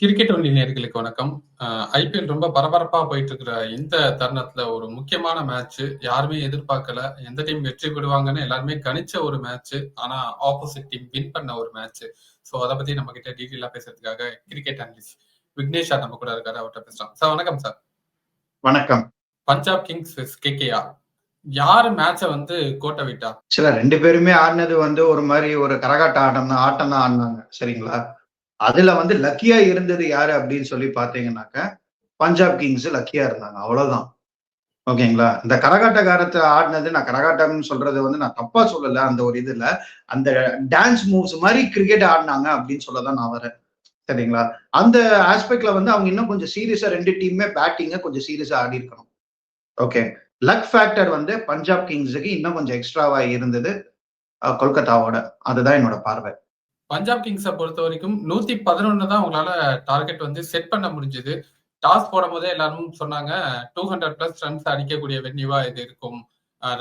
Cricket only நேர்களுக்கு வணக்கம். IPL ரொம்ப பரபரப்பா போயிட்டு இருக்கிற இந்த தருணத்துல ஒரு முக்கியமான மேட்ச் யாருமே எதிர்பார்க்கல. எந்த டீம் வெற்றி பெறுவாங்கன்னு எல்லாருமே கணிச்ச ஒரு மேட்ச் ஆனா ஆப்போசிட் டீம் வின் பண்ண ஒரு மேட்ச் ஸோ அதை பத்தி நம்ம கிட்ட டீட்டெயிலா பேசுறதுக்காக கிரிக்கெட் அனலிஸ்ட் விக்னேஷ் நம்ம கூட இருக்காரு அவர்கிட்ட பேசலாம். சார் வணக்கம் சார். வணக்கம். பஞ்சாப் கிங்ஸ் கேகேஆர் யாரு மேட்ச வந்து கோட்டை விட்டா? சில ரெண்டு பேருமே ஆடினது வந்து ஒரு மாதிரி ஒரு கரகாட்ட ஆட்டம் தான் ஆட்டம் தான் ஆடினாங்க. சரிங்களா? அதுல வந்து லக்கியா இருந்தது யாரு அப்படின்னு சொல்லி பாத்தீங்கன்னாக்க பஞ்சாப் கிங்ஸ் லக்கியா இருந்தாங்க. அவ்வளவுதான். ஓகேங்களா? இந்த கரகாட்டக்காரத்தை ஆடினது நான் கரகாட்டம்னு சொல்றது வந்து நான் தப்பா சொல்லல. அந்த ஒரு இதுல அந்த டான்ஸ் மூவ்ஸ் மாதிரி கிரிக்கெட் ஆடினாங்க அப்படின்னு சொல்லதான் நான் வரேன். சரிங்களா? அந்த ஆஸ்பெக்ட்ல வந்து அவங்க இன்னும் கொஞ்சம் சீரியஸா ரெண்டு டீமுமே பேட்டிங்க கொஞ்சம் சீரியஸா ஆடி இருக்கணும் ஓகே. லக் ஃபேக்டர் வந்து பஞ்சாப் கிங்ஸுக்கு இன்னும் கொஞ்சம் எக்ஸ்ட்ராவா இருந்தது கொல்கத்தாவோட. அதுதான் என்னோட பார்வை. பஞ்சாப் கிங்ஸை பொறுத்த வரைக்கும் நூத்தி பதினொன்னு தான் உங்களால டார்கெட் வந்து செட் பண்ண முடிஞ்சது. டாஸ் போடும் போதே எல்லாரும் சொன்னாங்க டூ ஹண்ட்ரட் பிளஸ் ரன்ஸ் அடிக்கக்கூடிய வென்யூவா இது இருக்கும்.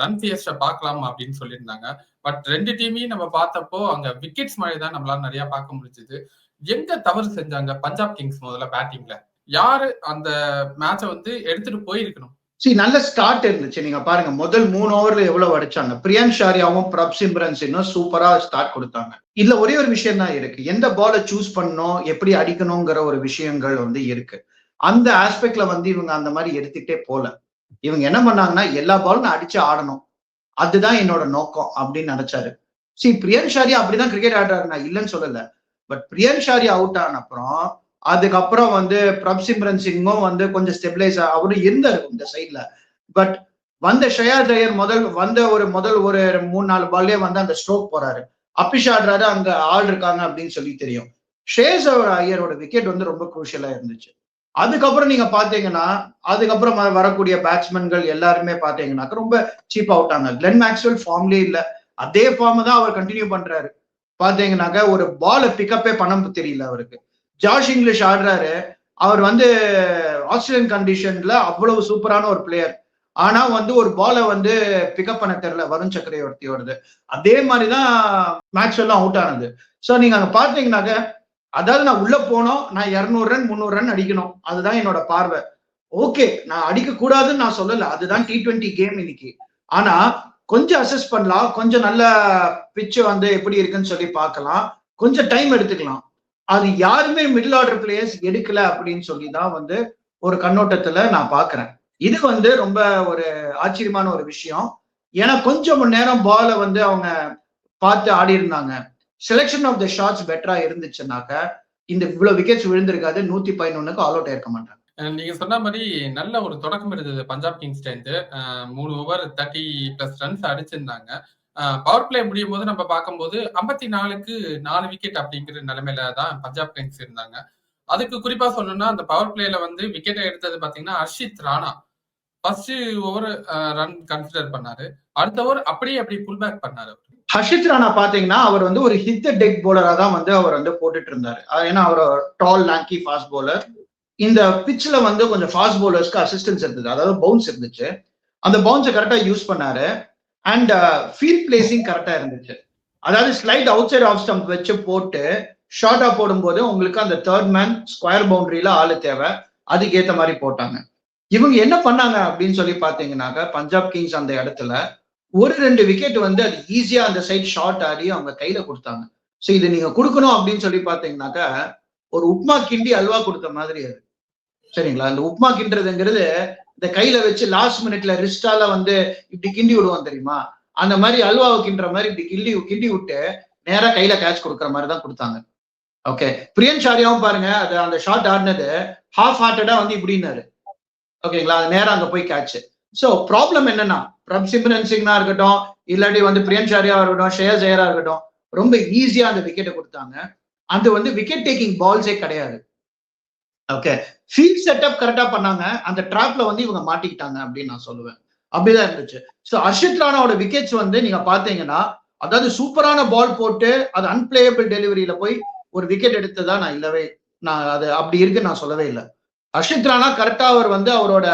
ரன் பிஎஸ்ட பார்க்கலாம் அப்படின்னு சொல்லியிருந்தாங்க. பட் ரெண்டு டீமையும் நம்ம பார்த்தப்போ அங்க விக்கெட்ஸ் மாதிரி தான் நம்மளால நிறைய பார்க்க முடிஞ்சது. எங்க தவறு செஞ்சாங்க பஞ்சாப் கிங்ஸ் முதல்ல பேட்டிங்ல யாரு அந்த மேட்சை வந்து எடுத்துட்டு போயிருக்கணும்? சி நல்ல ஸ்டார்ட் இருந்துச்சு. நீங்க பாருங்க முதல் மூணு ஓவர்ல எவ்வளவு அடிச்சாங்க? பிரியான் ஷாரியாவும் பிரப் சிம்ரன் சின்னும் சூப்பரா ஸ்டார்ட் கொடுத்தாங்க. இதுல ஒரே ஒரு விஷயம் தான் இருக்கு. எந்த பாலை சூஸ் பண்ணணும் எப்படி அடிக்கணுங்கிற ஒரு விஷயங்கள் வந்து இருக்கு. அந்த ஆஸ்பெக்ட்ல வந்து இவங்க அந்த மாதிரி எடுத்துக்கிட்டே போல இவங்க என்ன பண்ணாங்கன்னா எல்லா பாலும் நான் அடிச்சு ஆடணும். அதுதான் என்னோட நோக்கம் அப்படின்னு நினைச்சாரு. சி பிரியன் ஷாரியா அப்படிதான் கிரிக்கெட் ஆடுறாரு நான் இல்லைன்னு சொல்லல. பட் பிரியன் ஷாரியா அவுட் ஆன அப்புறம் அதுக்கப்புறம் வந்து பிரப்சிம்ரன் சிங்கும் வந்து கொஞ்சம் ஸ்டெபிலைஸ் அவரும் இருந்தார் இந்த சைட்ல பட் வந்த ஷயா ஜெயர் முதல் வந்த ஒரு முதல் ஒரு மூணு நாலு பால்லே வந்து அந்த ஸ்ட்ரோக் போறாரு. அப்பிஷ் ஆடுறாரு அங்க ஆள் இருக்காங்க அப்படின்னு சொல்லி தெரியும். ஷேஸ் ஐயரோட விக்கெட் வந்து ரொம்ப குரூஷியலா இருந்துச்சு. அதுக்கப்புறம் நீங்க பாத்தீங்கன்னா அதுக்கப்புறம் வரக்கூடிய பேட்ஸ்மேன்கள் எல்லாருமே பாத்தீங்கன்னாக்க ரொம்ப சீப் அவுட் ஆங்க கிளென் மேக்ஸ்வெல் ஃபார்ம்லயே இல்ல. அதே ஃபார்ம் தான் அவர் கண்டினியூ பண்றாரு. பாத்தீங்கன்னாக்க ஒரு பாலை பிக்கப்பே பண்ண தெரியல அவருக்கு. ஜார்ஜ் இங்கிலீஷ் ஆடுறாரு. அவர் வந்து ஆஸ்திரேலியன் கண்டிஷன்ல அவ்வளவு சூப்பரான ஒரு பிளேயர் ஆனா வந்து ஒரு பாலை வந்து பிக்கப் பண்ண தெரியல. வருண் சக்கரவர்த்தியோடது. அதே மாதிரிதான் மேட்ச் எல்லாம் அவுட் ஆனது. ஸோ நீங்க அங்க பாத்தீங்கன்னாக்க அதாவது நான் உள்ள போனோம் நான் இரநூறு ரன் முந்நூறு ரன் அடிக்கணும். அதுதான் என்னோட பார்வை. ஓகே நான் அடிக்க கூடாதுன்னு நான் சொல்லல. அதுதான் டி ட்வெண்ட்டி கேம் இன்னைக்கு. ஆனா கொஞ்சம் அசஸ் பண்ணலாம். கொஞ்சம் நல்ல பிச்சு வந்து எப்படி இருக்குன்னு சொல்லி பார்க்கலாம். கொஞ்சம் டைம் எடுத்துக்கலாம். அது யாருமே மிடில் ஆர்டர் பிளேயர்ஸ் எடுக்கல அப்படின்னு சொல்லி தான் வந்து ஒரு கண்ணோட்டத்துல நான் பாக்குறேன். இது வந்து ரொம்ப ஒரு ஆச்சரியமான ஒரு விஷயம். ஏன்னா கொஞ்சம் நேரம் பால வந்து அவங்க பார்த்து ஆடி இருந்தாங்க. செலெக்ஷன் ஆஃப் த ஷாட்ஸ் பெட்டரா இருந்துச்சுனாக்க இந்த இவ்வளவு விக்கெட்ஸ் விழுந்திருக்காது நூத்தி பதினொன்னுக்கு ஆல் அவுட் ஆயிருக்க மாட்டாங்க. நீங்க சொன்ன மாதிரி நல்ல ஒரு தொடக்கம் இருந்தது பஞ்சாப் கிங்ஸ்ல இருந்து. மூணு ஓவர் தேர்ட்டி பிளஸ் ரன்ஸ் அடிச்சிருந்தாங்க. பவர் பிளே முடியும் போது நம்ம பார்க்கும்போது ஐம்பத்தி நாலுக்கு நாலு விக்கெட் அப்படிங்கிற நிலைமையில தான் பஞ்சாப் கிங்ஸ் இருந்தாங்க. அதுக்கு குறிப்பா சொல்லணும்னா அந்த பவர் பிளேல வந்து விக்கெட்டை எடுத்தது பாத்தீங்கன்னா Harshit Rana. First over run consider பண்ணாரு. அடுத்த ஓவர் அப்படியே அப்படி புல் பேக் பண்ணாரு ஹர்ஷித் ராணா பாத்தீங்கன்னா அவர் வந்து ஒரு ஹிட் டெக் போலரா தான் வந்து அவர் வந்து போட்டுட்டு இருந்தாரு. ஏன்னா அவர் டால் லாங்கி ஃபாஸ்ட் போலர் இந்த பிச்சில் வந்து கொஞ்சம் ஃபாஸ்ட் போலர்ஸ்க்கு அசிஸ்டன்ஸ் இருந்தது. அதாவது பவுன்ஸ் இருந்துச்சு. அந்த பவுன்ஸை கரெக்டா யூஸ் பண்ணாரு. அண்ட் ஃபீல்ட் பிளேசிங் கரெக்டா இருந்துச்சு. அதாவது slight outside off stump வச்சு போட்டு ஷார்ட்டா போடும்போது உங்களுக்கு அந்த தேர்ட் மேன் ஸ்கொயர் பவுண்டரியில ஆளு தேவை. அதுக்கு ஏத்த மாதிரி போட்டாங்க. இவங்க என்ன பண்ணாங்க அப்படின்னு சொல்லி பாத்தீங்கன்னாக்க பஞ்சாப் கிங்ஸ் அந்த இடத்துல ஒரு ரெண்டு விக்கெட் வந்து அது ஈஸியா அந்த சைட் ஷார்ட் ஆடி அவங்க கையில கொடுத்தாங்க. ஸோ இது நீங்க கொடுக்கணும் அப்படின்னு சொல்லி பாத்தீங்கன்னாக்க ஒரு உப்மா கிண்டி அல்வா கொடுத்த மாதிரி அது. சரிங்களா? அந்த உப்மா கிண்டுறதுங்கிறது இந்த கையில வச்சு லாஸ்ட் மினிட்ல ரிஸ்டால வந்து இப்படி கிண்டி விடுவோம் தெரியுமா? அந்த மாதிரி அல்வாவை கிண்டுற மாதிரி இப்படி கிண்டி கிண்டி விட்டு நேரா கையில கேட்ச் கொடுக்குற மாதிரி தான் கொடுத்தாங்க. ஓகே பிரியன் ஷாரியாவும் பாருங்க அது அந்த ஷார்ட் ஆடினது ஹாஃப் ஹார்ட்டடா வந்து இப்படின்னாரு. ஓகேங்களா அது நேரம் அங்க போய் கேட்ச் ஸோ ப்ராப்ளம் என்னன்னா பிரப் சிம்ரன் சிங்னா இருக்கட்டும் இல்லாட்டி வந்து பிரியன் சாரியா இருக்கட்டும் ஷேயா ஜெயரா இருக்கட்டும் ரொம்ப ஈஸியா அந்த விக்கெட்டை கொடுத்தாங்க. அது வந்து விக்கெட் டேக்கிங் பால்ஸே கிடையாது. ஓகே ஃபீல்ட் செட்டப் கரெக்டா பண்ணாங்க. அந்த ட்ராப்ல வந்து இவங்க மாட்டிக்கிட்டாங்க அப்படின்னு நான் சொல்லுவேன். அப்படிதான் இருந்துச்சு. ஸோ அர்ஷித் ராணாவோட விக்கெட்ஸ் வந்து நீங்க பாத்தீங்கன்னா அதாவது சூப்பரான பால் போட்டு அது அன்பிளேயபிள் டெலிவரியில போய் ஒரு விக்கெட் எடுத்ததா நான் இல்லவே நான் அது அப்படி இருக்கு நான் சொல்லவே இல்லை. அர்ஷித் ராணா கரெக்டா அவர் வந்து அவரோட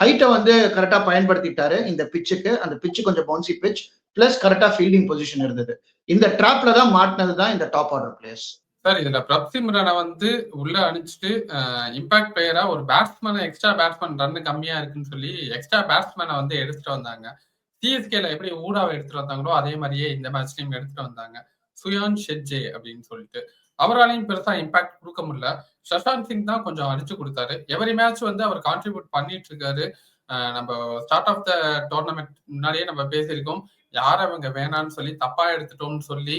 ஹைட்டை வந்து கரெக்டா பயன்படுத்திட்டாரு இந்த பிச்சுக்கு அந்த பிச்சு கொஞ்சம் பவுன்சி பிச் பிளஸ் கரெக்டா ஃபீல்டிங் பொசிஷன் இருந்தது. இந்த ட்ராப்ல தான் மாட்டினது தான் இந்த டாப் ஆர்டர் பிளேயர்ஸ் சார் இதுல பிரப்சிம்ரனை வந்து உள்ள அனுப்பிச்சிட்டு இம்பாக்ட் பிளேயரா ஒரு பேட்ஸ்மேன் எக்ஸ்ட்ரா பேட்ஸ்மேன் ரன் கம்மியா இருக்குன்னு சொல்லி எக்ஸ்ட்ரா பேட்ஸ்மேனை வந்து எடுத்துட்டு வந்தாங்க. சிஎஸ்கேல எப்படி ஊடாவை எடுத்துட்டு வந்தாங்களோ அதே மாதிரியே இந்த மேட்ச்லயும் எடுத்துட்டு வந்தாங்க. சுயான் ஷெட்ஜே அப்படின்னு சொல்லிட்டு. அவராலையும் பெருசா இம்பாக்ட் கொடுக்க முடியல. சஷாந்த் சிங் தான் கொஞ்சம் அடிச்சு கொடுத்தாரு. எவரி மேட்ச் வந்து அவர் கான்ட்ரிபியூட் பண்ணிட்டு இருக்காரு. நம்ம ஸ்டார்ட் ஆஃப் த டோர்னமெண்ட் முன்னாடியே நம்ம பேசியிருக்கோம். யார் அவங்க வேணான்னு சொல்லி தப்பா எடுத்துட்டோம்னு சொல்லி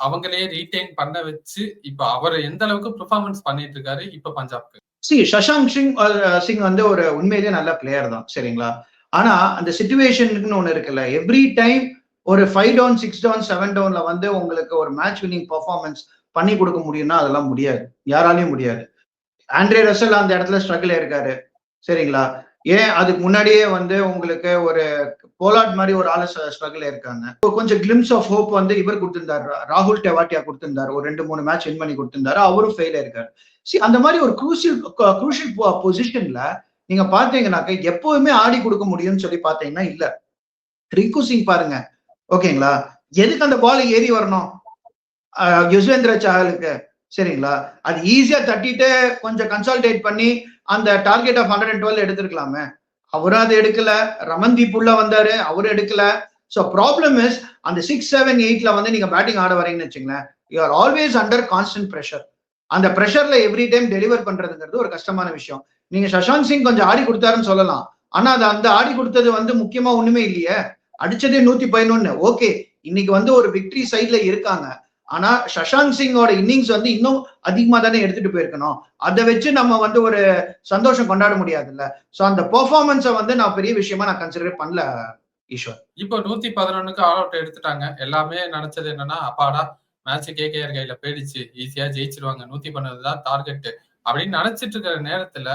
அவங்களே ரீடைன் பண்ண வச்சு இப்ப அவர் எந்த அளவுக்கு பெர்ஃபார்மன்ஸ் பண்ணிட்டு இருக்காரு இப்ப பஞ்சாப்க்கு? சி சஷாங்க் சிங் சிங் வந்து ஒரு உண்மையிலேயே நல்ல பிளேயர் தான் சரிங்களா? ஆனா அந்த சுச்சுவேஷனுக்குன்னு ஒண்ணு இருக்குல்ல எவ்ரி டைம் ஒரு five down six down seven டவுன்ல வந்து உங்களுக்கு ஒரு மேட்ச் வின்னிங் பர்ஃபார்மன்ஸ் பண்ணி கொடுக்க முடியும்னா அதெல்லாம் முடியாது. யாராலையும் முடியாது. ஆண்ட்ரே ரசல் அந்த இடத்துல ஸ்ட்ரகிள் இருக்காரு சரிங்களா? ஏன் அதுக்கு முன்னாடியே வந்து உங்களுக்கு ஒரு போலாட் மாதிரி ஒரு ஆளு ஸ்ட்ரகிள் இருக்காங்க. இப்போ கொஞ்சம் கிளிம்ஸ் ஆஃப் ஹோப் வந்து இவர் கொடுத்திருந்தார். ராகுல் டெவாட்டியா கொடுத்திருந்தார். ஒரு ரெண்டு மூணு மேட்ச் வின் பண்ணி கொடுத்திருந்தாரு. அவரும் ஃபெயில் ஆயிருக்காரு சி அந்த மாதிரி ஒரு குரூசியல் குரூஷியல் பொசிஷன்ல நீங்க பாத்தீங்கன்னாக்க எப்பவுமே ஆடி கொடுக்க முடியும்னு சொல்லி பாத்தீங்கன்னா இல்ல. ரிங்கு சிங் பாருங்க. ஓகேங்களா? எதுக்கு அந்த பால் ஏறி வரணும்? யுஸ்வேந்திர சஹலுக்கு சரிங்களா? அது ஈஸியா தட்டிட்டு கொஞ்சம் கன்சால்டேட் பண்ணி அந்த target of hundred and twelve எடுத்திருக்கலாமே. அவரும் அதை எடுக்கல. ரமன்தீப் உள்ள வந்தாரு. அவரும் எடுக்கல. ஸோ ப்ராப்ளம் இஸ் அந்த சிக்ஸ் செவன் எயிட்ல வந்து நீங்க பேட்டிங் ஆட வரீங்கன்னு வச்சுங்களேன் you are always under constant pressure அந்த ப்ரெஷர்ல எவ்ரி டைம் டெலிவர் பண்றதுங்கிறது ஒரு கஷ்டமான விஷயம். நீங்க சஷாந்த் சிங் கொஞ்சம் ஆடி கொடுத்தாருன்னு சொல்லலாம். ஆனா அது அந்த ஆடி கொடுத்தது வந்து முக்கியமா ஒண்ணுமே இல்லையே. அடிச்சதே நூத்தி பதினொன்னு. ஓகே இன்னைக்கு வந்து ஒரு விக்டரி சைட்ல இருக்காங்க. ஆனா சஷாந்த் சிங்கோட இன்னிங்ஸ் வந்து இன்னும் அதிகமா தானே எடுத்துட்டு போயிருக்கணும். அதை வச்சு நம்ம வந்து ஒரு சந்தோஷம் கொண்டாட முடியாதுல்ல. சோ அந்த பெர்ஃபார்மன்ஸை வந்து நான் பெரிய விஷயமா நான் கன்சிடர் பண்ணல ஈஸ்வர். இப்போ நூத்தி பதினொன்னுக்கு ஆல் அவுட் எடுத்துட்டாங்க. எல்லாமே நினைச்சது என்னன்னா அப்பாடா மேட்ச் கேகேஆர் கையில போயிடுச்சு. ஈஸியா ஜெயிச்சிருவாங்க. நூத்தி பன்னெண்டு தான் டார்கெட் அப்படின்னு நினைச்சிட்டு இருக்கிற நேரத்துல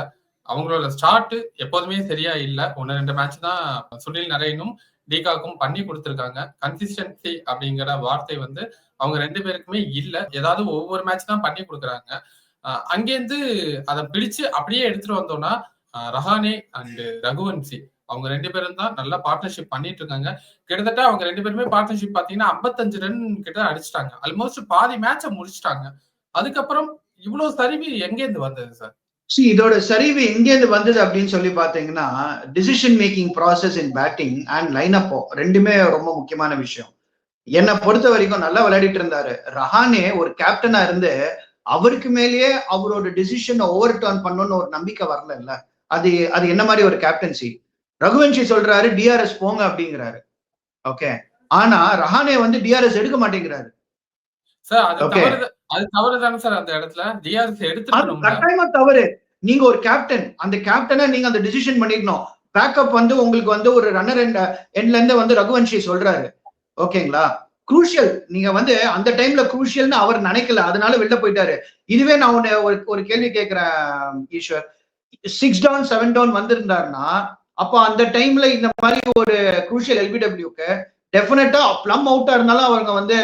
அவங்களோட ஸ்டார்ட் எப்போதுமே சரியா இல்ல. ஒன்னு ரெண்டு மேட்ச் தான் சுனில் நரேனும் டீகாக்கும் பண்ணி கொடுத்துருக்காங்க. கன்சிஸ்டன்சி அப்படிங்கிற வார்த்தை வந்து அவங்க ரெண்டு பேருக்குமே இல்ல. ஏதாவது ஒவ்வொரு மேட்ச் தான் பண்ணி கொடுக்குறாங்க. அங்கேருந்து அதை பிடிச்சு அப்படியே எடுத்துட்டு வந்தோம்னா ரஹானே அண்ட் ரகுவன்சி அவங்க ரெண்டு பேரும் தான் நல்லா பார்ட்னர்ஷிப் பண்ணிட்டு இருக்காங்க. கிட்டத்தட்ட அவங்க ரெண்டு பேருமே பார்ட்னர்ஷிப் பாத்தீங்கன்னா 55 ரன் கிட்ட அடிச்சிட்டாங்க. ஆல்மோஸ்ட் பாதி மேட்சை முடிச்சிட்டாங்க. அதுக்கப்புறம் இவ்வளவு சரிவு எங்கேருந்து வந்தது சார் சி இதோட சரிவு எங்கேருந்து வந்தது அப்படின்னு சொல்லி பாத்தீங்கன்னா decision making process in batting and line அப்போ ரெண்டுமே ரொம்ப முக்கியமான விஷயம். என்னை பொறுத்த வரைக்கும் நல்லா விளையாடிட்டு இருந்தாரு. ரஹானே ஒரு கேப்டனா இருந்து அவருக்கு மேலேயே அவரோட டிசிஷனை ஓவர் டர்ன் பண்ணணும்னு ஒரு நம்பிக்கை வரல இல்ல அது அது என்ன மாதிரி ஒரு கேப்டன்சி ரகுவன்ஷி சொல்றாரு டிஆர்எஸ் போங்க அப்படிங்கிறாரு. ஓகே ஆனா ரஹானே வந்து டிஆர்எஸ் எடுக்க மாட்டேங்கிறாரு. சார் அது. தவறு தானே சார் அந்த இடத்துல? டிஆர்எஸ் எடுத்துக்கணும்ல கட்டாயமா தவறு. நீங்க ஒரு கேப்டன் அந்த கேப்டனை நீங்க அந்த டிசிஷன் பண்ணிக்கணும். பேக்கப் வந்து உங்களுக்கு வந்து ஒரு ரன்னர் எண்ட் எண்ட்ல இருந்து வந்து ரகுவன்ஷி சொல்றாரு. ஓகேங்களா குரூஷியல் நீங்க வந்து அந்த டைம்ல குரூஷியல்னு அவர் நினைக்கல. அதனால வெளில போயிட்டாரு. இதுவே நான் உன்னை ஒரு ஒரு கேள்வி கேட்கிறேன் Eswar. Six down seven down வந்திருந்தாருன்னா அப்போ அந்த டைம்ல இந்த மாதிரி ஒரு குரூஷியல் எல்பிடபிள்யூக்கு டெஃபினட்டா பிளம் அவுட்டா இருந்தாலும் அவங்க வந்து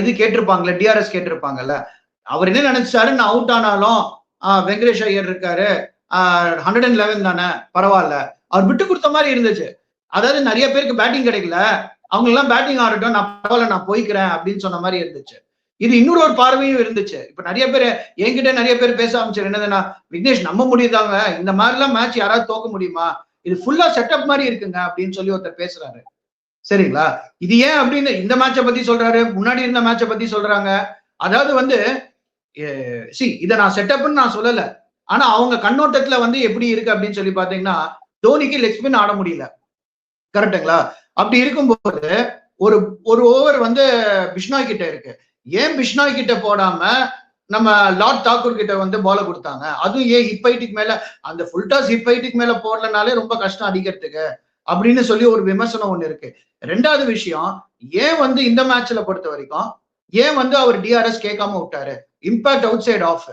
இது கேட்டிருப்பாங்கல்ல டிஆர்எஸ் கேட்டிருப்பாங்கல்ல. அவர் என்ன நினைச்சாரு? நான் அவுட் ஆனாலும் வெங்கடேஷ் ஐயர் இருக்காரு. ஹண்ட்ரட் அண்ட் லெவன் தானே? பரவாயில்ல. அவர் விட்டு கொடுத்த மாதிரி இருந்துச்சு. அதாவது நிறைய பேருக்கு பேட்டிங் கிடைக்கல. அவங்க எல்லாம் பேட்டிங் ஆடட்டும். நான் பரவாயில்ல நான் போய்க்கிறேன் அப்படின்னு சொன்ன மாதிரி இருந்துச்சு. இது இன்னொரு ஒரு பார்வையும் இருந்துச்சு. இப்ப நிறைய பேர் என்கிட்ட நிறைய பேர் பேச ஆரம்பிச்சார். என்னதுன்னா விக்னேஷ் நம்ப முடியுதாங்க? இந்த மாதிரி எல்லாம் மேட்ச் யாராவது தோக்க முடியுமா? இது ஃபுல்லா செட்டப் மாதிரி இருக்குங்க அப்படின்னு சொல்லி ஒருத்தர் பேசுறாரு. சரிங்களா? இது ஏன் அப்படின்னு இந்த மேட்சை பத்தி சொல்றாரு முன்னாடி இருந்த மேட்சை பத்தி சொல்றாங்க. அதாவது வந்து சி இதை நான் செட்டப்னு நான் சொல்லல. ஆனா அவங்க கண்ணோட்டத்துல வந்து எப்படி இருக்கு அப்படின்னு சொல்லி பாத்தீங்கன்னா தோனிக்கு லெக் ஸ்பின் ஆட முடியல. கரெக்டுங்களா அப்படி இருக்கும்போது ஒரு ஒரு ஓவர் வந்து பிஷ்னாய் கிட்ட இருக்கு. ஏன் பிஷ்னாய் கிட்ட போடாம நம்ம லார்ட் தாக்கூர் கிட்ட வந்து பால கொடுத்தாங்க? அதுவும் ஏன் ஹிப் ஹைட்டுக்கு மேல அந்த ஃபுல் டாஸ் ஹிப் ஹைட்டுக்கு மேல போடலனாலே ரொம்ப கஷ்டம் அடிக்கிறதுக்கு அப்படின்னு சொல்லி ஒரு விமர்சனம் ஒண்ணு இருக்கு. ரெண்டாவது விஷயம் ஏன் வந்து இந்த மேட்ச்ல பொறுத்த வரைக்கும் ஏன் வந்து அவர் டிஆர்எஸ் கேட்காம விட்டாரு? Impact outside off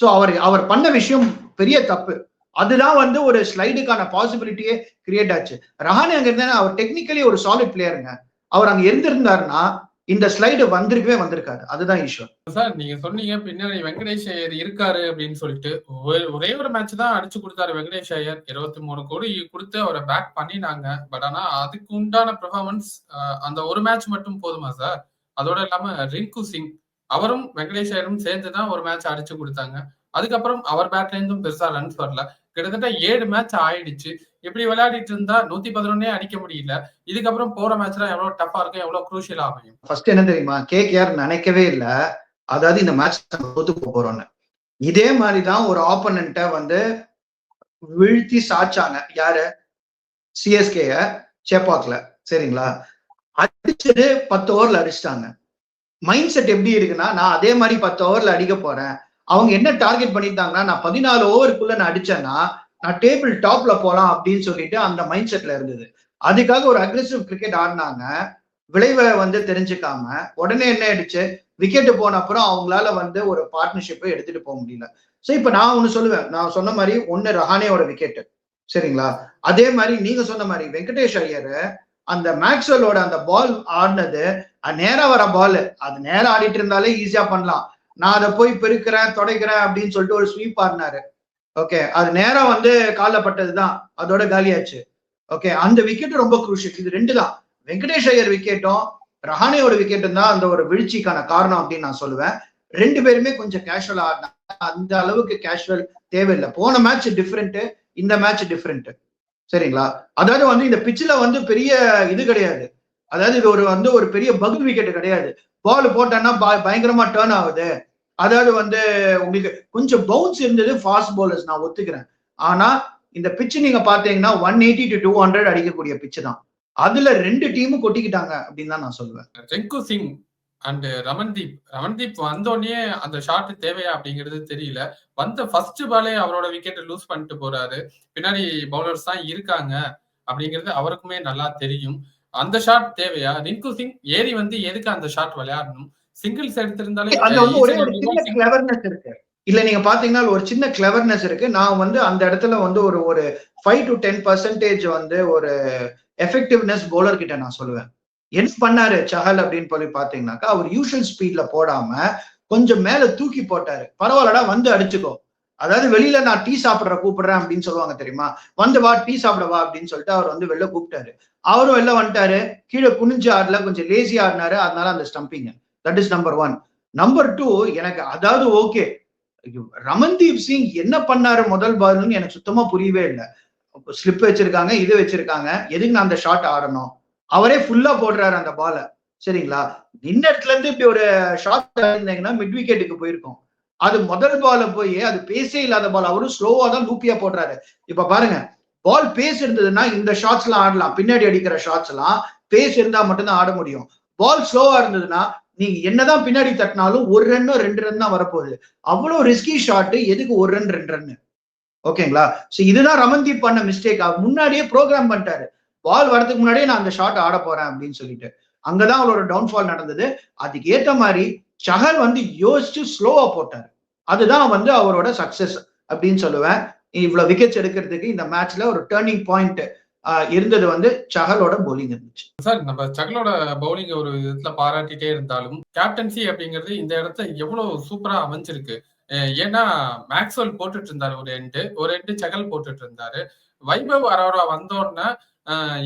so அவர் அவர் பண்ண விஷயம் பெரிய தப்பு. அதுதான் வந்து ஒரு ஸ்லைடுக்கான பாசிபிலிட்டியே கிரியேட் ஆச்சு. ரஹானே அங்க இருந்தா அவர் டெக்னிக்கலி ஒரு சாலிட் பிளேயருங்க அவர் அங்க இருந்திருந்தாருன்னா இந்த ஸ்லைடு வந்திருக்கவே வந்திருக்காரு அதுதான் இஷ்யூ சார் நீங்க சொன்னீங்க பின்னாடி வெங்கடேஷ் ஐயர் இருக்காரு அப்படின்னு சொல்லிட்டு. ஒரே- ஒரே ஒரு மேட்ச் தான் அடிச்சு கொடுத்தாரு வெங்கடேஷ் ஐயர். இருபத்தி மூணு கோடி கொடுத்து அவரை பேக் பண்ணினாங்க. பட் ஆனா அதுக்கு உண்டான பெர்ஃபார்மன்ஸ் அந்த ஒரு மேட்ச் மட்டும் போதுமா சார்? அதோட இல்லாம ரிங்கு சிங் அவரும் வெங்கடேஷ் ஐயரும் சேர்ந்து தான் ஒரு மேட்ச் அடிச்சு கொடுத்தாங்க. அதுக்கப்புறம் அவர் பேட்ல இருந்தும் பெருசா ரன்ஸ் வரல. கிட்டத்தட்ட ஏழு மேட்ச் ஆயிடுச்சு. இப்படி விளையாடிட்டு இருந்தா நூத்தி பதினொன்னே அடிக்க முடியல. இதுக்கப்புறம் போற மேட்ச் எல்லாம் எவ்வளவு டஃபா இருக்கும் எவ்வளவு குரூஷியலா அமையும்? ஃபர்ஸ்ட் என்ன தெரியுமா? கேகேஆர் நினைக்கவே இல்ல. அதாவது இந்த மேட்ச் தோத்துக்க போறோம்னு. இதே மாதிரிதான் ஒரு ஆப்போனண்ட்டை வந்து வீழ்த்தி சாச்சாங்க. யாரு? சிஎஸ்கேய சேப்பாக்ல சரிங்களா? அடிச்சது பத்து ஓவர்ல அடிச்சிட்டாங்க. மைண்ட் செட் எப்படி இருக்குன்னா நான் அதே மாதிரி பத்து ஓவர்ல அடிக்க போறேன். அவங்க என்ன டார்கெட் பண்ணியிருந்தாங்கன்னா நான் பதினாலு ஓவருக்குள்ள நான் அடிச்சேன்னா நான் டேபிள் டாப்ல போலாம் அப்படின்னு சொல்லிட்டு அந்த மைண்ட் செட்ல இருந்தது. அதுக்காக ஒரு அக்ரெசிவ் கிரிக்கெட் ஆடினாங்க. விளைவை வந்து தெரிஞ்சுக்காம உடனே என்ன ஆயிடுச்சு? விக்கெட்டு போன அப்புறம் அவங்களால வந்து ஒரு பார்ட்னர்ஷிப்பை எடுத்துட்டு போக முடியல. சோ இப்ப நான் ஒண்ணு சொல்லுவேன். நான் சொன்ன மாதிரி ஒன்னு ரஹானேயோட விக்கெட்டு சரிங்களா? அதே மாதிரி நீங்க சொன்ன மாதிரி வெங்கடேஷ் ஐயர் அந்த மேக்ஸ்வெல்லோட அந்த பால் ஆடினது அது நேரா வர பால் அது நேரம் ஆடிட்டு இருந்தாலே ஈஸியா பண்ணலாம். நான் அதை போய் பெருக்கிறேன் தொடைக்கிறேன் அப்படின்னு சொல்லிட்டு ஒரு ஸ்வீப் ஆடினாரு. ஓகே அது நேரம் வந்து காலப்பட்டதுதான். அதோட காலியாச்சு. ஓகே அந்த விக்கெட் ரொம்ப குரூஷியல் இது ரெண்டு தான் வெங்கடேஷ் ஐயர் விக்கெட்டும் ரஹானேயோட விக்கெட்டும் தான் அந்த ஒரு வீழ்ச்சிக்கான காரணம் அப்படின்னு நான் சொல்லுவேன். ரெண்டு பேருமே கொஞ்சம் கேஷுவல் ஆடினாங்க அந்த அளவுக்கு கேஷுவல் தேவையில்லை. போன மேட்ச் டிஃப்ரெண்ட் இந்த மேட்ச் டிஃப்ரெண்ட் சரிங்களா? அதாவது வந்து இந்த பிச்சில் வந்து பெரிய இது கிடையாது. அதாவது இது ஒரு வந்து ஒரு பெரிய பகு விக்கெட் கிடையாது. பால் போட்டேன்னா பயங்கரமா டேர்ன் ஆகுது. அதாவது வந்து உங்களுக்கு கொஞ்சம் பவுன்ஸ் இருந்தது ஃபாஸ்ட் பவுலர்ஸ் நான் ஒத்துக்கிறேன். ஆனா இந்த பிச்சு நீங்க பாத்தீங்கன்னா one eighty to two hundred அடிக்கக்கூடிய பிச்சு தான். அதுல ரெண்டு டீமும் கொட்டிக்கிட்டாங்க அப்படின்னு தான் நான் சொல்லுவேன். ரெங்கு சிங் அண்ட் ரமன்தீப் ரமன்தீப் வந்தோடனே அந்த ஷாட் தேவையா அப்படிங்கிறது தெரியல. வந்த ஃபர்ஸ்ட் பாலே அவரோட விக்கெட்டை லூஸ் பண்ணிட்டு போறாரு. பின்னாடி பவுலர்ஸ் தான் இருக்காங்க அப்படிங்கிறது அவருக்குமே நல்லா தெரியும். அந்த ஷாட் தேவையா? ரிங்கு சிங் ஏறி வந்து எதுக்கு அந்த ஷாட் விளையாடணும்? சிங்கிள்ஸ் எடுத்திருந்தாலே அது வந்து ஒரே ஒரு சின்ன கிளவர்னஸ் இருக்கு. இல்ல நீங்க பாத்தீங்கன்னா ஒரு சின்ன கிளவர்னஸ் இருக்கு. நான் வந்து அந்த இடத்துல வந்து ஒரு ஒரு ஃபைவ் டு டென் பர்சன்டேஜ் வந்து ஒரு எஃபெக்டிவ்னஸ் பவுலர் கிட்ட நான் சொல்லுவேன். என்ன பண்ணாரு சஹல் அப்படின்னு சொல்லி பாத்தீங்கன்னாக்கா அவர் யூஷுவல் ஸ்பீட்ல போடாம கொஞ்சம் மேல தூக்கி போட்டாரு. பரவாயில்லடா வந்து அடிச்சுக்கோ. அதாவது வெளியில நான் டீ சாப்பிட்ற கூப்பிடுறேன் அப்படின்னு சொல்லுவாங்க தெரியுமா? வந்து வா டீ சாப்பிட வா அப்படின்னு சொல்லிட்டு அவர் வந்து வெளில கூப்பிட்டாரு. அவரும் வெளில வந்துட்டாரு. கீழே குனிஞ்சு ஆடல கொஞ்சம் லேசி ஆடினாரு. அதனால அந்த stumping that is number one number two எனக்கு அதாவது ஓகே ரமன்தீப் சிங் என்ன பண்ணாரு முதல் பால்னு எனக்கு சுத்தமா புரியவே இல்லை. ஸ்லிப் வச்சிருக்காங்க இது வச்சிருக்காங்க. எதுக்கு நான் அந்த ஷாட் ஆடணும்? அவரே ஃபுல்லா போடுறாரு அந்த பால சரிங்களா? நின்ன இடத்துல இருந்து இப்படி ஒரு ஷாட் இருந்தீங்கன்னா மிட் விக்கெட்டுக்கு போயிருக்கோம். அது முதல் பால போய் அது பேசே இல்லாத பால் அவரும் ஸ்லோவா தான் லூப்பியா போடுறாரு. இப்ப பாருங்க பால் பேஸ் இருந்ததுன்னா இந்த ஷாட்ஸ் எல்லாம் ஆடலாம். பின்னாடி அடிக்கிற ஷாட்ஸ் எல்லாம் பேஸ் இருந்தா மட்டும்தான் ஆட முடியும். பால் ஸ்லோவா இருந்ததுன்னா நீங்க என்னதான் பின்னாடி தட்டினாலும் ஒரு ரன்னோ ரெண்டு ரன் தான் வரப்போகுது. அவ்வளவு ரிஸ்கி ஷாட் எதுக்கு ஒரு ரன் ரெண்டு ரன் ஓகேங்களா சோ இதுதான் ரமன்தீப் பண்ண மிஸ்டேக் முன்னாடியே ப்ரோக்ராம் பண்ணிட்டாரு. பால் வரதுக்கு முன்னாடியே நான் அந்த ஷாட் ஆட போறேன் அப்படின்னு சொல்லிட்டு. அங்கதான் அவரோட டவுன்ஃபால் நடந்தது. அதுக்கு ஏத்த மாதிரி சஹல் வந்து யோசிச்சு ஸ்லோவா போட்டாரு. அதுதான் வந்து அவரோட சக்சஸ் அப்படின்னு சொல்லுவேன். இவ்வளவு விக்கெட்ஸ் எடுக்கிறதுக்கு இந்த மேட்ச்ல ஒரு டேர்னிங் பாயிண்ட் இருந்தது வந்து சஹலோட பவுலிங் இருந்துச்சு. சார் நம்ம சகலோட பவுலிங் ஒரு விதத்துல பாராட்டிட்டே இருந்தாலும் கேப்டன்சி அப்படிங்கிறது இந்த இடத்த எவ்வளவு சூப்பரா அமைஞ்சிருக்கு? ஏன்னா மேக்ஸ்வெல் போட்டுட்டு இருந்தாரு ஒரு எண்டு ஒரு எண்டு சகல் போட்டுட்டு இருந்தாரு. வைபவ் அரோரா வந்தோடனே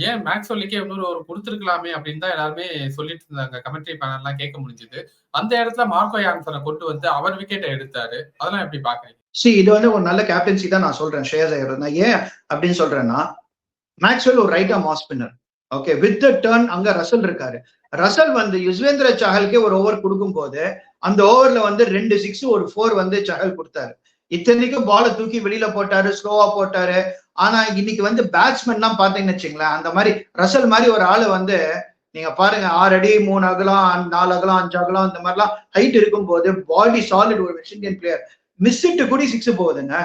ஏன் மேக்ஸ்வெல்லுக்கே இன்னொரு ஒரு கொடுத்துருக்கலாமே அப்படின்னு தான் எல்லாருமே சொல்லிட்டு இருந்தாங்க. கமெண்ட்ரி பேனல்லாம் கேட்க முடிஞ்சது. அந்த இடத்துல மார்க்கோ யான்சனை கொண்டு வந்து அவர் விக்கெட்டை எடுத்தாரு. அதெல்லாம் எப்படி பாக்குறீங்க சி இது வந்து ஒரு நல்ல கேப்டன்சி தான் நான் சொல்றேன். ஷேர் ஐயர் நான் ஏன் அப்படின்னு சொல்றேன்னா மேக்ஸ்வெல் ஒரு right arm spinner okay with the turn அங்க ரசல் இருக்காரு. ரசல் வந்து யுஸ்வேந்திர சஹலுக்கே ஒரு ஓவர் கொடுக்கும் போது அந்த ஓவர்ல வந்து ரெண்டு சிக்ஸ் ஒரு ஃபோர் வந்து சஹல் கொடுத்தாரு. இத்தனைக்கும் பாலை தூக்கி வெளியில போட்டாரு ஸ்லோவா போட்டாரு. ஆனா இன்னைக்கு வந்து பேட்ஸ்மேன் எல்லாம் பாத்தீங்கன்னு வச்சுங்களேன் அந்த மாதிரி ரசல் மாதிரி ஒரு ஆளு வந்து நீங்க பாருங்க ஆறு அடி மூணு அகலம் நாலு அகலம் அஞ்சு அகலம் இந்த மாதிரிலாம் ஹைட் இருக்கும் போது பாடி சாலிட் ஒரு West Indian player miss it கூடி சிக்ஸ் போகுதுங்க.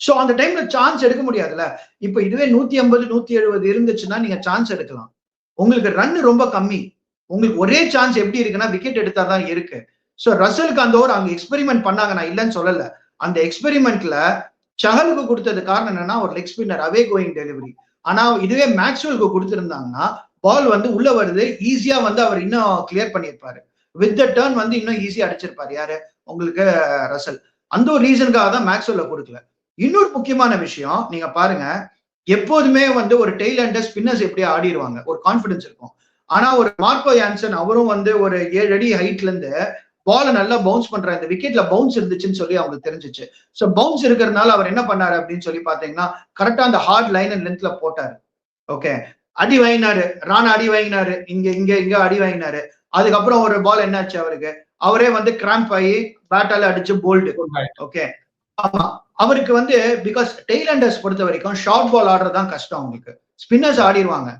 சோ அந்த டைம்ல சான்ஸ் எடுக்க முடியாதுல்ல. இப்ப இதுவே நூத்தி ஐம்பது நூத்தி எழுபது இருந்துச்சுன்னா நீங்க சான்ஸ் எடுக்கலாம். உங்களுக்கு ரன் ரொம்ப கம்மி. உங்களுக்கு ஒரே சான்ஸ் எப்படி இருக்குன்னா விக்கெட் எடுத்தா தான் இருக்கு. சோ ரசலுக்கு அந்த ஒரு அங்க எக்ஸ்பெரிமெண்ட் பண்ணாங்க நான் இல்லைன்னு சொல்லல. அந்த எக்ஸ்பெரிமெண்ட்ல சஹலுக்கு கொடுத்தது காரணம் என்னன்னா ஒரு leg spinner away going delivery ஆனா இதுவே மேக்ஸ்வெலுக்கு கொடுத்திருந்தாங்கன்னா பால் வந்து உள்ள வருது ஈஸியா வந்து அவர் இன்னும் கிளியர் பண்ணியிருப்பாரு. வித் த டேர்ன் வந்து இன்னும் ஈஸியா அடிச்சிருப்பாரு. யாரு? உங்களுக்கு ரசல். அந்த ஒரு ரீசனுக்காக தான் மேக்ஸ்வெல்ல கொடுக்கல. இன்னொரு முக்கியமான விஷயம் நீங்க பாருங்க. எப்போதுமே வந்து ஒரு டெய்லண்டர் ஸ்பின்னர்ஸ் எப்படி ஆடிடுவாங்க? ஒரு கான்பிடன்ஸ் இருக்கும். ஆனா ஒரு மார்க்கோ யான்சன் அவரும் வந்து ஒரு ஏழு அடி ஹைட்ல இருந்து பால நல்லா பவுன்ஸ் பண்ற இந்த விக்கெட்ல பவுன்ஸ் இருந்துச்சுன்னு சொல்லி அவங்களுக்கு தெரிஞ்சுச்சு. சோ பவுன்ஸ் இருக்கிறதுனால அவர் என்ன பண்ணாரு அப்படின்னு சொல்லி பாத்தீங்கன்னா கரெக்டா அந்த ஹார்ட் லைன் அண்ட் லென்த்ல போட்டாரு. ஓகே அடி வாங்கினாரு. ராணா அடி வாங்கினாரு. இங்க இங்க இங்க அடி வாங்கினாரு. அதுக்கப்புறம் ஒரு பால் என்னாச்சு அவருக்கு? அவரே வந்து கிராம்ப் ஆகி பேட்டால அடிச்சு போல்டு ஓகே ஆமா. அவருக்கு வந்து பிகாஸ் டெய்லண்டர்ஸ் பொறுத்த வரைக்கும் ஷார்ட் பால் ஆடுறது தான் கஷ்டம் அவங்களுக்கு. ஸ்பின்னர்ஸ் ஆடிடுவாங்க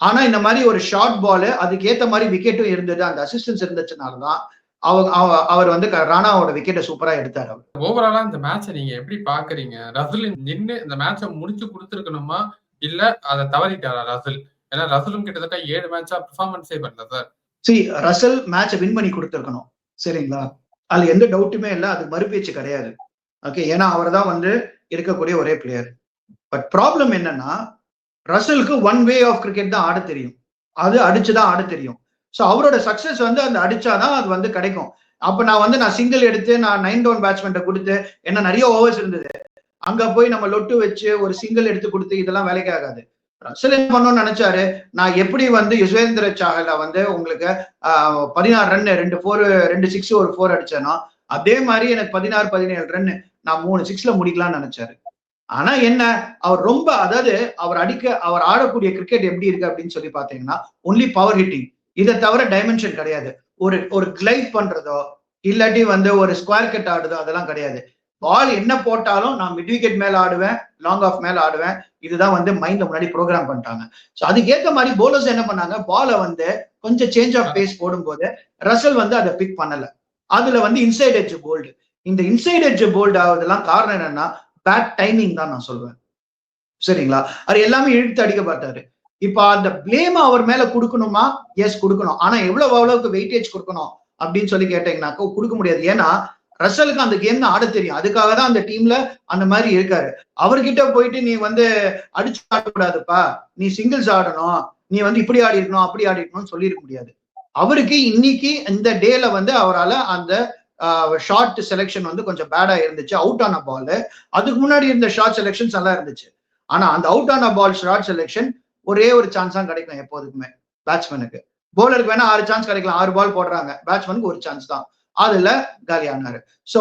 ஆனா இந்த மாதிரி ஒரு ஷார்ட் பால் அதுக்கு ஏத்த மாதிரி விக்கெட்டும் இருந்தது. அந்த அசிஸ்டன்ஸ் இருந்துச்சுனால தான் அவங்க அவ- அவர் வந்து ராணாவோட விக்கெட்டை சூப்பரா எடுத்தாரு அவர். ஓவராலா இந்த மேட்சை நீங்க எப்படி பாக்குறீங்க? ரசல் நின்னு இந்த மேட்சை முடிச்சு கொடுத்துருக்கணுமா? இல்ல அதை தவறிட்டாரா ரசல்? ஏன்னா ரசலும் கிட்டத்தட்ட ஏழு மேட்சா பெர்ஃபார்மன்ஸே பண்ணல சார் சி ரசல் மேட்சை வின் பண்ணி கொடுத்துருக்கணும். சரிங்களா? அதுல எந்த டவுட்டுமே இல்லை. அது மறுபேச்சு கிடையாது. ஓகே ஏன்னா அவர் தான் வந்து இருக்கக்கூடிய ஒரே பிளேயர் பட் ப்ராப்ளம் என்னன்னா ரசலுக்கு ஒன் வே ஆஃப் கிரிக்கெட் தான் ஆட தெரியும். அது அடிச்சுதான் ஆட தெரியும். ஸோ அவரோட சக்சஸ் வந்து அந்த அடிச்சாதான் அது வந்து கிடைக்கும். அப்ப நான் வந்து நான் சிங்கிள் எடுத்து நான் நைன் டவுன் பேட்ஸ்மெண்ட்டை கொடுத்து என்ன நிறைய ஓவர்ஸ் இருந்தது. அங்க போய் நம்ம லொட்டு வச்சு ஒரு சிங்கிள் எடுத்து கொடுத்து இதெல்லாம் வேலைக்கு ஆகாது. ரசல் என்ன பண்ணணும்னு நினைச்சாரு. நான் எப்படி வந்து யுஸ்வேந்திர சாகல வந்து உங்களுக்கு பதினாறு ரன் ரெண்டு ஃபோர் ரெண்டு சிக்ஸ் ஒரு ஃபோர் அடிச்சேனோ அதே மாதிரி எனக்கு பதினாறு பதினேழு ரன் நான் மூணு சிக்ஸ்ல முடிக்கலாம்னு நினைச்சாரு. ஆனா என்ன அவர் ரொம்ப அதாவது அவர் அடிக்க அவர் ஆடக்கூடிய கிரிக்கெட் எப்படி இருக்கு அப்படின்னு சொல்லி பாத்தீங்கன்னா ஒன்லி பவர் ஹிட்டிங் இதை தவிர டைமென்ஷன் கிடையாது. ஒரு ஒரு கிளைட் பண்றதோ இல்லாட்டி வந்து ஒரு ஸ்கொயர் கட் ஆடுதோ அதெல்லாம் கிடையாது. பால் என்ன போட்டாலும் நான் மிட் விக்கெட் மேல ஆடுவேன் லாங் ஆஃப் மேல ஆடுவேன். இதுதான் வந்து மைண்ட்ல முன்னாடி ப்ரோக்ராம் பண்ணிட்டாங்க. ஸோ ஏத்த மாதிரி போலர்ஸ் என்ன பண்ணாங்க? பாலை வந்து கொஞ்சம் சேஞ்ச் ஆஃப் பேஸ் போடும்போது ரசல் வந்து அதை பிக் பண்ணல. அதுல வந்து இன்சைட் எட்ஜ் போல்டு இந்த இன்சைட் எட்ஜ் போல்டு ஆகுதெல்லாம் காரணம் என்னன்னா பேட் டைமிங் தான் நான் சொல்வேன். சரிங்களா? அது எல்லாமே இழுத்து அடிக்க பார்த்தாரு இப்ப அந்த பிளேம் அவர் மேல கொடுக்கணுமா? எஸ் கொடுக்கணும். ஆனா எவ்வளவு அவ்வளவுக்கு வெயிட்டேஜ் கொடுக்கணும்? அப்படின்னு சொல்லி கேட்டீங்கன்னாக்கா கொடுக்க முடியாது. ஏன்னா ரசலுக்கு அந்த கேம் தான் ஆட தெரியும். அதுக்காக தான் அந்த டீம்ல அந்த மாதிரி இருக்காரு. அவர்கிட்ட போயிட்டு நீ வந்து அடிச்சு ஆடக்கூடாதுப்பா. நீ சிங்கிள்ஸ் ஆடணும். நீ வந்து இப்படி ஆடி இருக்கணும் அப்படி ஆடி இருக்கணும்னு சொல்லியிருக்க முடியாது. அவருக்கு இன்னைக்கு இந்த டேல வந்து அவரால அந்த ஷார்ட் செலெக்ஷன் வந்து கொஞ்சம் பேடா இருந்துச்சு. அவுட் ஆன பால் அதுக்கு முன்னாடி இருந்த ஷார்ட் செலெக்ஷன்ஸ் எல்லாம் இருந்துச்சு. ஆனா அந்த அவுட் ஆன பால் ஷார்ட் செலெக்ஷன் ஒரே ஒரு சான்ஸ் தான் கிடைக்கும் எப்போதுக்குமே பேட்ஸ்மேனுக்கு போலருக்கு வேணா ஆறு சான்ஸ் கிடைக்கலாம். ஆறு பால் போடுறாங்க. பேட்ஸ்மேனுக்கு ஒரு சான்ஸ் தான். அதுல காலியானாரு சோ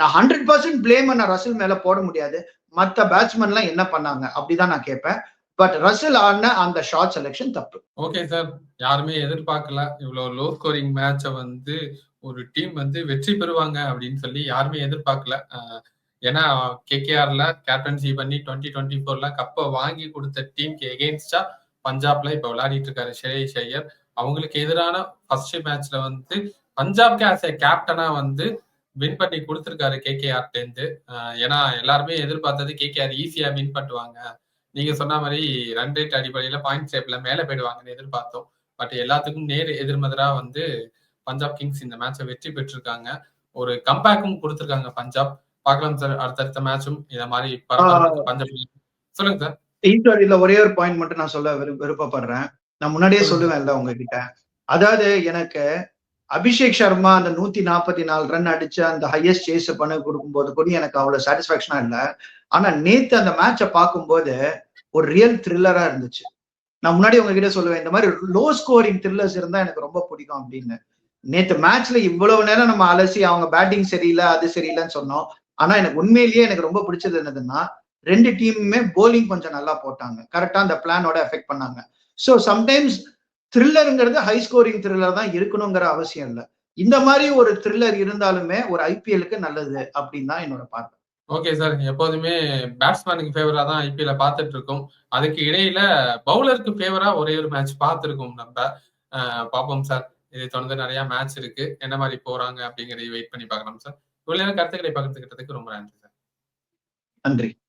நான் ஹண்ட்ரட் பர்சன்ட் பிளேம் நான் ரசல் மேல போட முடியாது. மத்த பேட்ஸ்மேன்லாம் என்ன பண்ணாங்க? அப்படிதான் நான் கேட்பேன். பட் ரசல் ஆடின அந்த ஷார்ட் செலெக்ஷன் தப்பு. ஓகே சார் யாருமே எதிர்பார்க்கல. இவ்வளவு லோ ஸ்கோரிங் மேட்சை வந்து ஒரு டீம் வந்து வெற்றி பெறுவாங்க அப்படின்னு சொல்லி யாருமே எதிர்பார்க்கல. ஏன்னா கேகேஆர்ல கேப்டன்சி பண்ணி டுவெண்ட்டி டுவெண்ட்டி ஃபோர்ல கப்பை வாங்கி கொடுத்த டீமுக்கு எகெயின்ஸ்டா பஞ்சாப்ல இப்ப விளையாடிட்டு இருக்காரு ஷேயஸ் ஐயர். அவங்களுக்கு எதிரான ஃபர்ஸ்ட் மேட்ச்ல வந்து பஞ்சாப்க்கு ஆஸ் ஏ கேப்டனா வந்து வின் பண்ணி கொடுத்துருக்காரு கேகேஆர்ல இருந்து ஏன்னா எல்லாருமே எதிர்பார்த்தது கேகேஆர் ஈஸியா வின் பண்ணுவாங்க. நீங்க சொன்ன மாதிரி ரன் ரேட் அடிப்படையில பாயிண்ட் டேபிள்ல மேல போயிடுவாங்கன்னு எதிர்பார்த்தோம். பட் எல்லாத்துக்கும் நேர் எதிர்மதரா வந்து பஞ்சாப் கிங்ஸ் இந்த மேட்சை வெற்றி பெற்றிருக்காங்க. ஒரு கம்பேக்கும் கொடுத்துருக்காங்க பஞ்சாப். பார்க்கலாம் சார். அடுத்தடுத்த மேட்சும் இத மாதிரி பஞ்சாப் சொல்லுங்க சார். ஈஸ்வர் இதுல ஒரே ஒரு பாயிண்ட் மட்டும் நான் சொல்ல விரு- விருப்பப்படுறேன். நான் முன்னாடியே சொல்லுவேன்ல உங்ககிட்ட. அதாவது எனக்கு அபிஷேக் சர்மா அந்த நூத்தி நாற்பத்தி நாலு ரன் அடிச்சு அந்த ஹையஸ்ட் சேஸ் பண்ண கொடுக்கும்போது கூட எனக்கு அவ்வளவு சாட்டிஸ்பாக்சனா இல்ல. ஆனா நேத்து அந்த மேட்சை பார்க்கும்போது ஒரு ரியல் த்ரில்லரா இருந்துச்சு. நான் முன்னாடி உங்ககிட்ட சொல்லுவேன் இந்த மாதிரி லோ ஸ்கோரிங் த்ரில்லர்ஸ் இருந்தா எனக்கு ரொம்ப பிடிக்கும் அப்படின்னு. நேத்து மேட்ச்ல இவ்வளவு நேரம் நம்ம அலசி அவங்க பேட்டிங் சரியில்லை அது சரியில்லைன்னு சொன்னோம். ஆனா எனக்கு உண்மையிலேயே எனக்கு ரொம்ப பிடிச்சது என்னதுன்னா ரெண்டு டீமுமே போலிங் கொஞ்சம் நல்லா போட்டாங்க. கரெக்டா அந்த பிளானோட எஃபெக்ட் பண்ணாங்க. ஸோ சம்டைம்ஸ் த்ரில்லருங்கிறது ஹை ஸ்கோரிங் த்ரில்லர் தான் இருக்கணுங்கிற அவசியம் இல்லை. இந்த மாதிரி ஒரு த்ரில்லர் இருந்தாலுமே ஒரு ஐபிஎலுக்கு நல்லது அப்படின்னு தான் என்னோட பார்வை. ஓகே சார் எப்போதுமே பேட்ஸ்மேனுக்கு ஃபேவரா தான் ஐபிஎல்ல பார்த்துட்டு இருக்கோம். அதுக்கு இடையில பவுலருக்கு ஃபேவரா ஒரே ஒரு மேட்ச் பார்த்துருக்கோம் நம்ம. பார்ப்போம் சார் இதை தொடர்ந்து நிறைய மேட்ச் இருக்கு. என்ன மாதிரி போறாங்க அப்படிங்கறத வெயிட் பண்ணி பார்க்கலாம் சார் இவ்வளவு கருத்துக்களை பகிர்ந்துகிட்டதுக்கு ரொம்ப நன்றி சார். நன்றி.